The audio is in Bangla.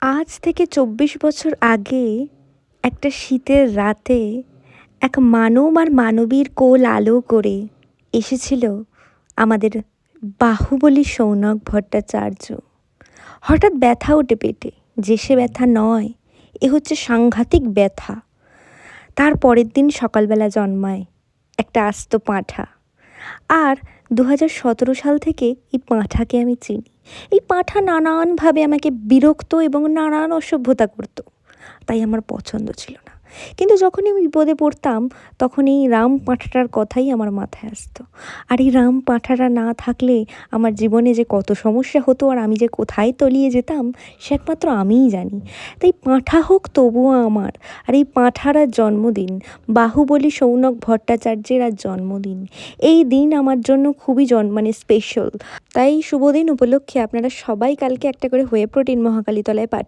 আজ থেকে চব্বিশ বছর আগে একটা শীতের রাতে এক মানব আর মানবীর কোল আলো করে এসেছিল আমাদের বাহুবলী সৌনক ভট্টাচার্য। হঠাৎ ব্যথা ওঠে পেটে। যে সে ব্যথা নয়, এ হচ্ছে সাংঘাতিক ব্যথা। তার পরের দিন সকালবেলা জন্মায় একটা আস্ত পাঁঠা। আর দু হাজার সতেরো সাল থেকে এই পাঁঠাকে আমি চিনি। এই পাঁঠা নানানভাবে আমাকে বিরক্ত এবং নানান অসভ্যতা করতো। তাই আমার পছন্দ ছিল না। কিন্তু যখনই আমি বিপদে পড়তাম তখন এই রাম পাঁঠাটার কথাই আমার মাথায় আসতো। আর এই রাম পাঁঠাটা না থাকলে আমার জীবনে যে কত সমস্যা হতো আর আমি যে কোথায় তলিয়ে যেতাম, সে একমাত্র আমিই জানি। তাই পাঁঠা হোক তবুও আমার, আর এই পাঁঠার আর জন্মদিন, বাহুবলী সৌনক ভট্টাচার্যের আর জন্মদিন। এই দিন আমার জন্য খুবই জন মানে স্পেশাল তাই শুভ দিন উপলক্ষে আপনারা সবাই কালকে একটা করে হয়ে প্রোটিন মহাকালীতলায় পাঠ